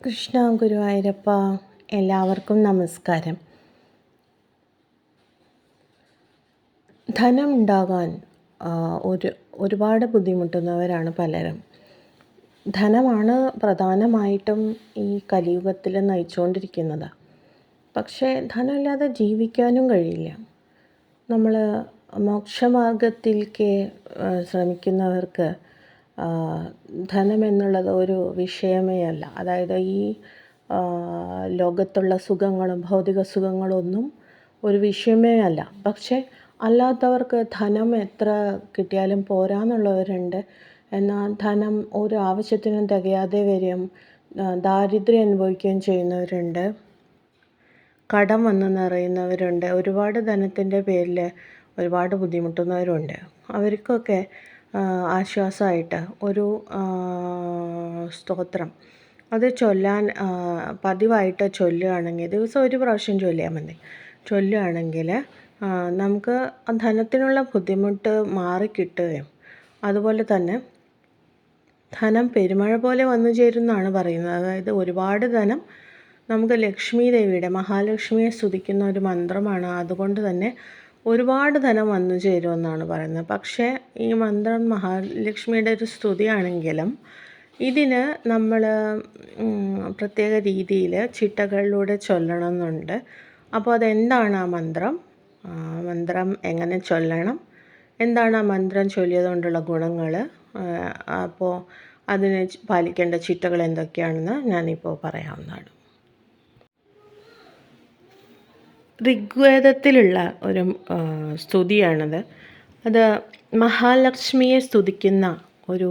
കൃഷ്ണ ഗുരുവായൂരപ്പ എല്ലാവർക്കും നമസ്കാരം. ധനം ഉണ്ടാകാൻ ഒരു ഒരുപാട് ബുദ്ധിമുട്ടുന്നവരാണ് പലരും. ധനമാണ് പ്രധാനമായിട്ടും ഈ കലിയുഗത്തിൽ നയിച്ചുകൊണ്ടിരിക്കുന്നത്. പക്ഷേ ധനമില്ലാതെ ജീവിക്കാനും കഴിയില്ല. നമ്മൾ മോക്ഷമാർഗത്തിലേക്ക് ശ്രമിക്കുന്നവർക്ക് ആ, ധനം എന്നുള്ളത് ഒരു വിഷയമേ അല്ല. അതായത് ഈ ലോകത്തുള്ള സുഖങ്ങളും ഭൗതിക സുഖങ്ങളൊന്നും ഒരു വിഷയമേ അല്ല. പക്ഷേ അല്ലാത്തവർക്ക് ധനം എത്ര കിട്ടിയാലും പോരാന്നുള്ളവരുണ്ട്. എന്നാൽ ധനം ഒരു ആവശ്യത്തിനും തികയാതെ വരും ദാരിദ്ര്യം അനുഭവിക്കുകയും ചെയ്യുന്നവരുണ്ട്. കടം വന്ന് നിറയുന്നവരുണ്ട്. ഒരുപാട് ധനത്തിന്റെ പേരിൽ ഒരുപാട് ബുദ്ധിമുട്ടുന്നവരുണ്ട്. അവർക്കൊക്കെ ആശ്വാസമായിട്ട്. ഒരു സ്തോത്രം. അത് ചൊല്ലാൻ പതിവായിട്ട് ചൊല്ലുകയാണെങ്കിൽ ദിവസം ഒരു പ്രാവശ്യം ചൊല്ലിയാൽ മതി. ചൊല്ലുകയാണെങ്കിൽ നമുക്ക് ധനത്തിനുള്ള ബുദ്ധിമുട്ട് മാറിക്കിട്ടുകയും അതുപോലെ തന്നെ ധനം പെരുമഴ പോലെ വന്നു ചേരുമെന്നാണ് പറയുന്നത്. അതായത് ഒരുപാട് ധനം നമുക്ക് ലക്ഷ്മി ദേവിയുടെ മഹാലക്ഷ്മിയെ സ്തുതിക്കുന്ന ഒരു മന്ത്രമാണ്. അതുകൊണ്ട് തന്നെ ഒരുപാട് ധനം വന്നു ചേരുമെന്നാണ് പറയുന്നത്. പക്ഷേ ഈ മന്ത്രം മഹാലക്ഷ്മിയുടെ ഒരു സ്തുതിയാണെങ്കിലും ഇതിന് നമ്മൾ പ്രത്യേക രീതിയിൽ ചിട്ടകളിലൂടെ ചൊല്ലണമെന്നുണ്ട്. അപ്പോൾ അതെന്താണ് ആ മന്ത്രം? മന്ത്രം എങ്ങനെ ചൊല്ലണം? എന്താണ് ആ മന്ത്രം ചൊല്ലിയത് കൊണ്ടുള്ള ഗുണങ്ങൾ അപ്പോൾ അതിന് പാലിക്കേണ്ട ചിട്ടകൾ എന്തൊക്കെയാണെന്ന് ഞാനിപ്പോൾ പറയാവുന്നതാണ്. ഋഗ്വേദത്തിലുള്ള ഒരു സ്തുതിയാണത്. അത് മഹാലക്ഷ്മിയെ സ്തുതിക്കുന്ന ഒരു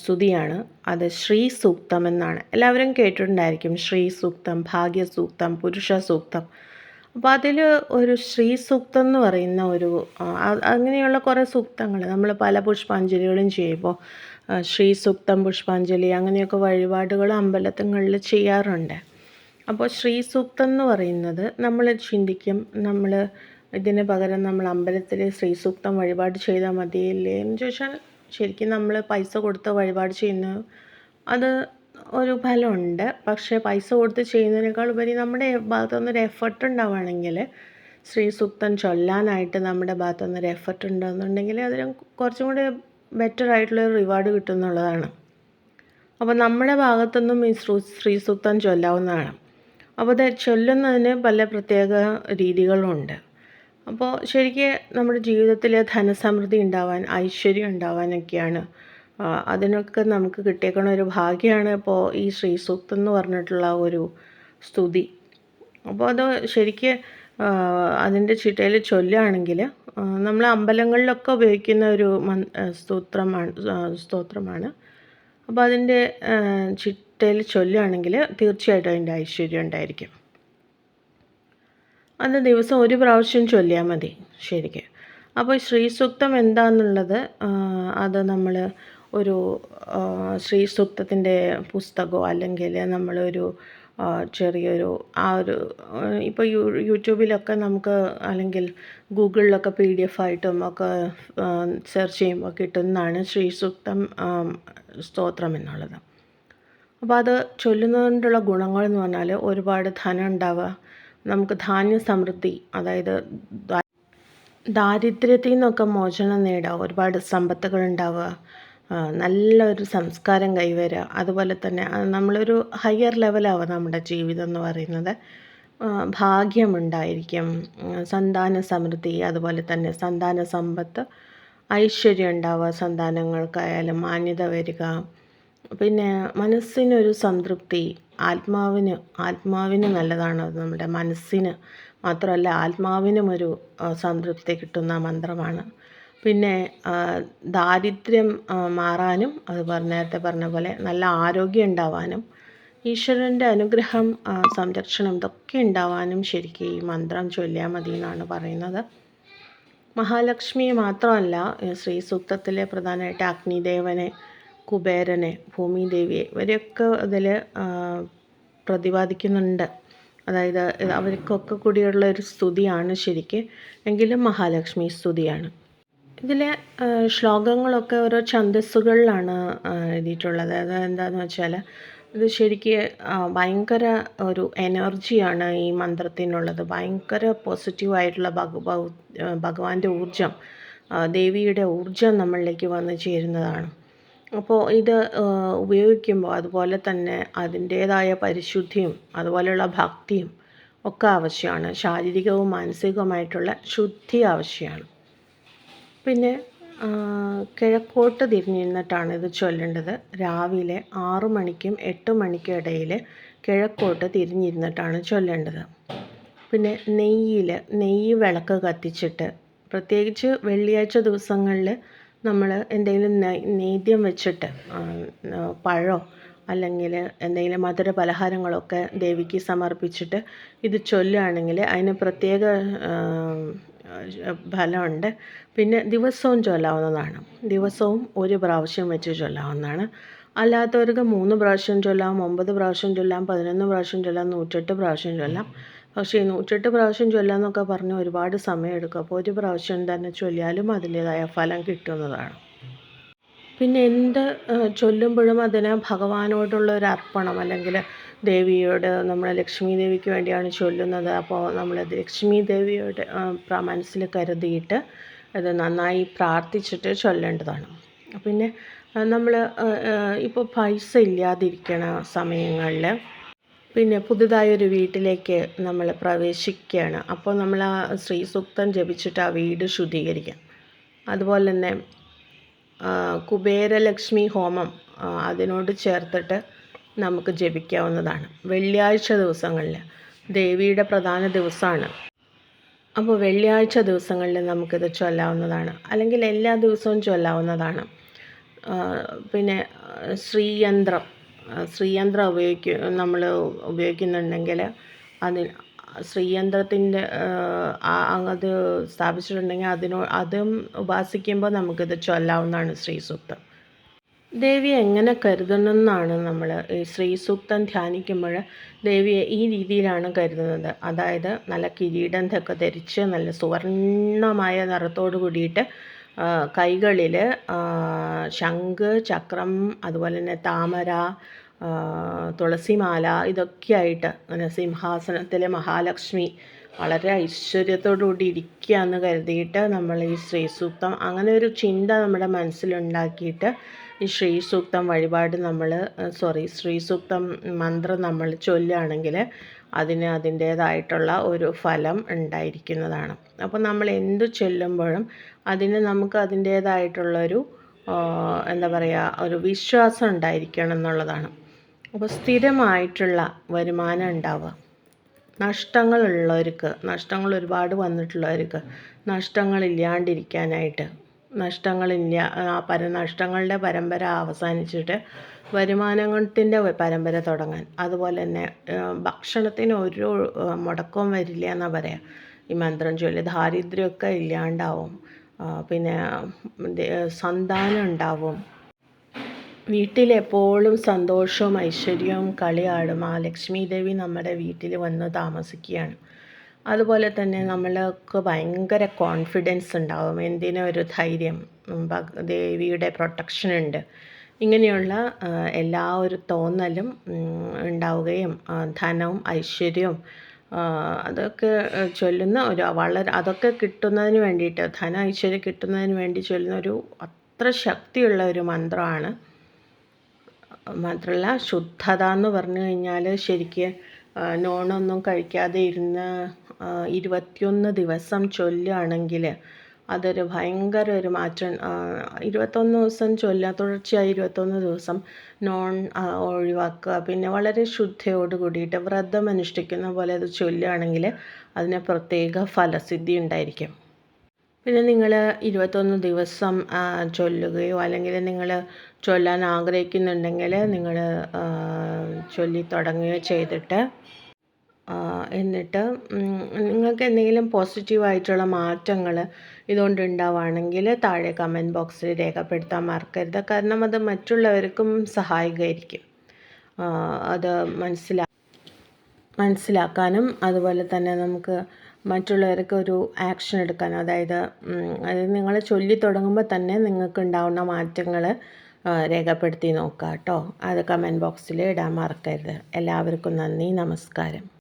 സ്തുതിയാണ്. അത് ശ്രീ സൂക്തം എന്നാണ്. എല്ലാവരും കേട്ടിട്ടുണ്ടായിരിക്കും ശ്രീ സൂക്തം ഭാഗ്യ സൂക്തം പുരുഷ സൂക്തം അപ്പോൾ അതിൽ ഒരു ശ്രീ സൂക്തം എന്ന് പറയുന്ന ഒരു അങ്ങനെയുള്ള കുറേ സൂക്തങ്ങൾ നമ്മൾ പല പുഷ്പാഞ്ജലികളും ചെയ്യുമ്പോൾ ശ്രീ സൂക്തം പുഷ്പാഞ്ജലി അങ്ങനെയൊക്കെ വഴിപാടുകൾ അമ്പലത്തങ്ങളിൽ ചെയ്യാറുണ്ട്. അപ്പോൾ ശ്രീ സൂക്തം എന്ന് പറയുന്നത് നമ്മൾ ചിന്തിക്കും നമ്മൾ ഇതിന് പകരം നമ്മൾ അമ്പലത്തിൽ ശ്രീ സൂക്തം വഴിപാട് ചെയ്താൽ മതിയില്ലേ എന്ന് ചോദിച്ചാൽ ശരിക്കും നമ്മൾ പൈസ കൊടുത്ത് വഴിപാട് ചെയ്യുന്ന അത് ഒരു ഫലമുണ്ട്. പക്ഷേ പൈസ കൊടുത്ത് ചെയ്യുന്നതിനേക്കാൾ ഉപരി നമ്മുടെ ഭാഗത്തുനിന്ന് ഒരു എഫർട്ട് ഉണ്ടാവുകയാണെങ്കിൽ ശ്രീ സൂക്തം ചൊല്ലാനായിട്ട് നമ്മുടെ ഭാഗത്തുനിന്ന് ഒരു എഫർട്ട് ഉണ്ടാകുന്നുണ്ടെങ്കിൽ അതിന് കുറച്ചും കൂടി ബെറ്റർ ആയിട്ടുള്ള റിവാർഡ് കിട്ടുന്നുള്ളതാണ് അപ്പോൾ നമ്മുടെ ഭാഗത്തുനിന്നും ഈ ശ്രീ ശ്രീ സൂക്തം ചൊല്ലാവുന്നതാണ്. അപ്പോൾ അത് ചൊല്ലുന്നതിന് പല പ്രത്യേക രീതികളുണ്ട്. അപ്പോൾ ശരിക്ക് നമ്മുടെ ജീവിതത്തിൽ ധനസമൃദ്ധി ഉണ്ടാവാൻ ഐശ്വര്യം ഉണ്ടാവാനൊക്കെയാണ് അതിനൊക്കെ നമുക്ക് കിട്ടിയേക്കണ ഒരു ഭാഗ്യമാണ് ഇപ്പോൾ ഈ ശ്രീ സൂക്തം എന്ന് പറഞ്ഞിട്ടുള്ള ഒരു സ്തുതി. അപ്പോൾ അത് ശരിക്ക് അതിന്റെ ചിട്ടയിൽ ചൊല്ലുകയാണെങ്കിൽ നമ്മൾ അമ്പലങ്ങളിലൊക്കെ ഉപയോഗിക്കുന്ന ഒരു മന് സ്തോത്രമാണ് സ്തോത്രമാണ്. അപ്പോൾ അതിന്റെ ചിട്ടയിൽ ചൊല്ലുകയാണെങ്കിൽ തീർച്ചയായിട്ടും അതിന്റെ ഐശ്വര്യം ഉണ്ടായിരിക്കും. അന്ന് ദിവസം ഒരു പ്രാവശ്യം ചൊല്ലിയാൽ മതി ശരിക്ക്. അപ്പോൾ ശ്രീ സൂക്തം എന്താണെന്നുള്ളത് അത് നമ്മൾ ഒരു ശ്രീസൂക്തത്തിന്റെ ശ്രീ സൂക്തത്തിന്റെ പുസ്തകമോ അല്ലെങ്കിൽ നമ്മളൊരു ചെറിയൊരു ആ ഒരു ഇപ്പോൾ യൂ യൂട്യൂബിലൊക്കെ നമുക്ക് അല്ലെങ്കിൽ ഗൂഗിളിലൊക്കെ പി ഡി എഫ് ആയിട്ടും ഒക്കെ സെർച്ച് ചെയ്യുമ്പോൾ കിട്ടുന്നതാണ് ശ്രീ സൂക്തം ആ, സ്തോത്രം എന്നുള്ളത്. അപ്പോൾ അത് ചൊല്ലുന്നതുകൊണ്ടുള്ള ഗുണങ്ങൾ എന്ന് പറഞ്ഞാൽ ഒരുപാട് ധനം ഉണ്ടാവുക. നമുക്ക് ധാന്യ സമൃദ്ധി അതായത് ദാരിദ്ര്യത്തിൽ നിന്നൊക്കെ മോചനം നേടുക ഒരുപാട് സമ്പത്തുകൾ ഉണ്ടാവുക നല്ലൊരു സംസ്കാരം കൈവരുക. അതുപോലെ തന്നെ നമ്മളൊരു ഹയർ ലെവലാവുക നമ്മുടെ ജീവിതം എന്ന് പറയുന്നത്. ഭാഗ്യമുണ്ടായിരിക്കും സന്താന സമൃദ്ധി അതുപോലെ തന്നെ സന്താന സമ്പത്ത് ഐശ്വര്യം ഉണ്ടാവുക സന്താനങ്ങൾക്കായാലും മാന്യത വരിക. പിന്നെ മനസ്സിനൊരു സംതൃപ്തി ആത്മാവിന് ആത്മാവിന് നല്ലതാണ് അത് നമ്മുടെ മനസ്സിന്. മാത്രമല്ല ആത്മാവിനും ഒരു സംതൃപ്തി കിട്ടുന്ന മന്ത്രമാണ്. പിന്നെ ദാരിദ്ര്യം മാറാനും പറഞ്ഞ നേരത്തെ പറഞ്ഞ പോലെ നല്ല ആരോഗ്യം ഉണ്ടാവാനും ഈശ്വരന്റെ അനുഗ്രഹം സംരക്ഷണം ഇതൊക്കെ ഉണ്ടാവാനും ശരിക്കും ഈ മന്ത്രം ചൊല്ലിയാൽ മതി എന്നാണ് പറയുന്നത്. മഹാലക്ഷ്മിയെ മാത്രമല്ല ശ്രീ സൂക്തത്തിലെ പ്രധാനമായിട്ട് അഗ്നിദേവനെ കുബേരനെ ഭൂമിദേവിയെ ഇവരെയൊക്കെ അതിൽ പ്രതിപാദിക്കുന്നുണ്ട്. അതായത് അവർക്കൊക്കെ കൂടിയുള്ള ഒരു സ്തുതിയാണ് ശരിക്ക്. എങ്കിലും മഹാലക്ഷ്മി സ്തുതിയാണ്. ഇതിലെ ശ്ലോകങ്ങളൊക്കെ ഓരോ ഛന്ദസ്സുകളിലാണ് എഴുതിയിട്ടുള്ളത്. അത് എന്താണെന്ന് വെച്ചാൽ ഇത് ശരിക്ക് ഭയങ്കര ഒരു എനർജിയാണ് ഈ മന്ത്രത്തിനുള്ളത്. ഭയങ്കര പോസിറ്റീവായിട്ടുള്ള ഭഗ ഭഗവാന്റെ ഊർജം ദേവിയുടെ ഊർജം നമ്മളിലേക്ക് വന്നു ചേരുന്നതാണ്. അപ്പോൾ ഇത് ഉപയോഗിക്കുമ്പോൾ അതുപോലെ തന്നെ അതിന്റേതായ പരിശുദ്ധിയും അതുപോലെയുള്ള ഭക്തിയും ഒക്കെ ആവശ്യമാണ്. ശാരീരികവും മാനസികവുമായിട്ടുള്ള ശുദ്ധി ആവശ്യമാണ്. പിന്നെ കിഴക്കോട്ട് തിരിഞ്ഞിരുന്നിട്ടാണ് ഇത് ചൊല്ലേണ്ടത്. രാവിലെ ആറ് മണിക്കും എട്ട് മണിക്കും ഇടയിൽ കിഴക്കോട്ട് തിരിഞ്ഞിരുന്നിട്ടാണ് ചൊല്ലേണ്ടത്. പിന്നെ നെയ്യിൽ നെയ്യ് വിളക്ക് കത്തിച്ചിട്ട് പ്രത്യേകിച്ച് വെള്ളിയാഴ്ച ദിവസങ്ങളിൽ നമ്മൾ എന്തെങ്കിലും നേദ്യം വെച്ചിട്ട് പഴമോ അല്ലെങ്കിൽ എന്തെങ്കിലും മധുര പലഹാരങ്ങളൊക്കെ ദേവിക്ക് സമർപ്പിച്ചിട്ട് ഇത് ചൊല്ലുകയാണെങ്കിൽ അതിന് പ്രത്യേക ഫലമുണ്ട്. പിന്നെ ദിവസവും ചൊല്ലാവുന്നതാണ്. ദിവസവും ഒരു പ്രാവശ്യം വെച്ച് ചൊല്ലാവുന്നതാണ്. അല്ലാത്തവർക്ക് മൂന്ന് പ്രാവശ്യം ചൊല്ലാം ഒമ്പത് പ്രാവശ്യം ചൊല്ലാം പതിനൊന്ന് പ്രാവശ്യം ചൊല്ലാം നൂറ്റെട്ട് പ്രാവശ്യം ചൊല്ലാം. പക്ഷേ നൂറ്റെട്ട് പ്രാവശ്യം ചൊല്ലാന്നൊക്കെ പറഞ്ഞ് ഒരുപാട് സമയമെടുക്കും. അപ്പോൾ ഒരു പ്രാവശ്യം തന്നെ ചൊല്ലിയാലും അതിന്റേതായ ഫലം കിട്ടുന്നതാണ്. പിന്നെ എന്ത് ചൊല്ലുമ്പോഴും അതിന് ഭഗവാനോടുള്ള ഒരു അർപ്പണം അല്ലെങ്കിൽ ദേവിയോട് നമ്മളെ ലക്ഷ്മി ദേവിക്ക് വേണ്ടിയാണ് ചൊല്ലുന്നത്. അപ്പോൾ നമ്മൾ ലക്ഷ്മി ദേവിയോട് മനസ്സിൽ കരുതിയിട്ട് അത് നന്നായി പ്രാർത്ഥിച്ചിട്ട് ചൊല്ലേണ്ടതാണ്. പിന്നെ നമ്മൾ ഇപ്പോൾ പൈസ ഇല്ലാതിരിക്കണ സമയങ്ങളിൽ പിന്നെ പുതുതായൊരു വീട്ടിലേക്ക് നമ്മൾ പ്രവേശിക്കുകയാണ്. അപ്പോൾ നമ്മൾ ആ ശ്രീ സൂക്തം ജപിച്ചിട്ട് ആ വീട് ശുദ്ധീകരിക്കാം. അതുപോലെ തന്നെ കുബേരലക്ഷ്മി ഹോമം അതിനോട് ചേർത്തിട്ട് നമുക്ക് ജപിക്കാവുന്നതാണ്. വെള്ളിയാഴ്ച ദിവസങ്ങളിൽ ദേവിയുടെ പ്രധാന ദിവസമാണ് അപ്പോൾ വെള്ളിയാഴ്ച ദിവസങ്ങളിൽ നമുക്കിത് ചൊല്ലാവുന്നതാണ്. അല്ലെങ്കിൽ എല്ലാ ദിവസവും ചൊല്ലാവുന്നതാണ്. പിന്നെ ശ്രീയന്ത്രം. ശ്രീയന്ത്രം ഉപയോഗിക്കുക നമ്മൾ ഉപയോഗിക്കുന്നുണ്ടെങ്കിൽ അതിൽ ശ്രീയന്ത്രത്തിന്റെ അത് സ്ഥാപിച്ചിട്ടുണ്ടെങ്കിൽ അതിനോ അതും ഉപാസിക്കുമ്പോൾ നമുക്കിത് ചൊല്ലാവുന്നതാണ് ശ്രീ സൂക്തം ദേവിയെ എങ്ങനെ കരുതണം എന്നാണ് നമ്മൾ ഈ ശ്രീ സൂക്തം ധ്യാനിക്കുമ്പോൾ ദേവിയെ ഈ രീതിയിലാണ് കരുതുന്നത്. അതായത് നല്ല കിരീടം ധരിച്ച് നല്ല സുവർണമായ നിറത്തോട് കൂടിയിട്ട് കൈകളിൽ ശംഖ് ചക്രം അതുപോലെ തന്നെ താമര തുളസിമാല ഇതൊക്കെയായിട്ട് അങ്ങനെ സിംഹാസനത്തിലെ മഹാലക്ഷ്മി വളരെ ഐശ്വര്യത്തോടുകൂടി ഇരിക്കുക എന്ന് കരുതിയിട്ട് നമ്മൾ ഈ ശ്രീ സൂക്തം അങ്ങനെ ഒരു ചിന്ത നമ്മുടെ മനസ്സിലുണ്ടാക്കിയിട്ട് ഈ ശ്രീ സൂക്തം വഴിപാട് നമ്മൾ സോറി ശ്രീ സൂക്തം മന്ത്രം നമ്മൾ ചൊല്ലുകയാണെങ്കിൽ അതിന് അതിന്റേതായിട്ടുള്ള ഒരു ഫലം ഉണ്ടായിരിക്കുന്നതാണ്. അപ്പോൾ നമ്മൾ എന്ത് ചൊല്ലുമ്പോഴും അതിന് നമുക്ക് അതിന്റേതായിട്ടുള്ളൊരു എന്താ പറയുക ഒരു വിശ്വാസം ഉണ്ടായിരിക്കണം എന്നുള്ളതാണ്. അപ്പോൾ സ്ഥിരമായിട്ടുള്ള വരുമാനം ഉണ്ടാവുക. നഷ്ടങ്ങളുള്ളവർക്ക് നഷ്ടങ്ങൾ ഒരുപാട് വന്നിട്ടുള്ളവർക്ക് നഷ്ടങ്ങളില്ലാണ്ടിരിക്കാനായിട്ട് നഷ്ടങ്ങളില്ല. പര നഷ്ടങ്ങളുടെ പരമ്പര അവസാനിച്ചിട്ട് വരുമാനത്തിന്റെ പരമ്പര തുടങ്ങാൻ. അതുപോലെ തന്നെ ഭക്ഷണത്തിന് ഒരു മുടക്കവും വരില്ല എന്നാണ് പറയുക ഈ മന്ത്രം ചൊല്ലി ദാരിദ്ര്യമൊക്കെ ഇല്ലാണ്ടാവും. പിന്നെ സന്താനം ഉണ്ടാവും. വീട്ടിലെപ്പോഴും സന്തോഷവും ഐശ്വര്യവും കളിയാടും. ആ ലക്ഷ്മി ദേവി നമ്മുടെ വീട്ടിൽ വന്ന് താമസിക്കുകയാണ്. അതുപോലെ തന്നെ നമ്മൾക്ക് ഭയങ്കര കോൺഫിഡൻസ് ഉണ്ടാവും. എന്തിനും ഒരു ധൈര്യം? ദേവിയുടെ പ്രൊട്ടക്ഷൻ ഉണ്ട്. ഇങ്ങനെയുള്ള എല്ലാ ഒരു തോന്നലും ഉണ്ടാവുകയും ധനവും ഐശ്വര്യവും അതൊക്കെ ചൊല്ലുന്ന ഒരു വളരെ അതൊക്കെ കിട്ടുന്നതിന് വേണ്ടിയിട്ട് ധന ഐശ്വര്യം കിട്ടുന്നതിന് വേണ്ടി ചൊല്ലുന്ന ഒരു അത്ര ശക്തിയുള്ള ഒരു മന്ത്രമാണ്. മാത്രമല്ല ശുദ്ധത എന്ന് പറഞ്ഞു കഴിഞ്ഞാൽ ശരിക്ക് നോണൊന്നും കഴിക്കാതെ ഇരുന്ന് ഇരുപത്തിയൊന്ന് ദിവസം ചൊല്ലുകയാണെങ്കിൽ അതൊരു ഭയങ്കര ഒരു മാറ്റം ഇരുപത്തൊന്ന് ദിവസം ചൊല്ലുക തുടർച്ചയായി ഇരുപത്തൊന്ന് ദിവസം നോൺ ഒഴിവാക്കുക പിന്നെ വളരെ ശുദ്ധയോട് കൂടിയിട്ട് വ്രതം അനുഷ്ഠിക്കുന്ന പോലെ അത് ചൊല്ലുകയാണെങ്കിൽ അതിന് പ്രത്യേക ഫലസിദ്ധി ഉണ്ടായിരിക്കും. പിന്നെ നിങ്ങൾ ഇരുപത്തൊന്ന് ദിവസം ചൊല്ലുകയോ അല്ലെങ്കിൽ നിങ്ങൾ ചൊല്ലാൻ ആഗ്രഹിക്കുന്നുണ്ടെങ്കിൽ നിങ്ങൾ ചൊല്ലി തുടങ്ങുകയോ ചെയ്തിട്ട് എന്നിട്ട് നിങ്ങൾക്ക് എന്തെങ്കിലും പോസിറ്റീവായിട്ടുള്ള മാറ്റങ്ങൾ ഇതുകൊണ്ട് ഉണ്ടാവുകയാണെങ്കിൽ താഴെ കമന്റ് ബോക്സിൽ രേഖപ്പെടുത്താൻ മറക്കരുത്. കാരണം അത് മറ്റുള്ളവർക്കും സഹായകമായിരിക്കും അത് മനസ്സിലാ മനസ്സിലാക്കാനും അതുപോലെ തന്നെ നമുക്ക് മറ്റുള്ളവർക്ക് ഒരു ആക്ഷൻ എടുക്കാൻ അതായത് അത് നിങ്ങൾ ചൊല്ലി തുടങ്ങുമ്പോൾ തന്നെ നിങ്ങൾക്ക് ഉണ്ടാവുന്ന മാറ്റങ്ങൾ രേഖപ്പെടുത്തി നോക്കുക കേട്ടോ അത് കമന്റ് ബോക്സിൽ ഇടാൻ മറക്കരുത്. എല്ലാവർക്കും നന്ദി. നമസ്കാരം.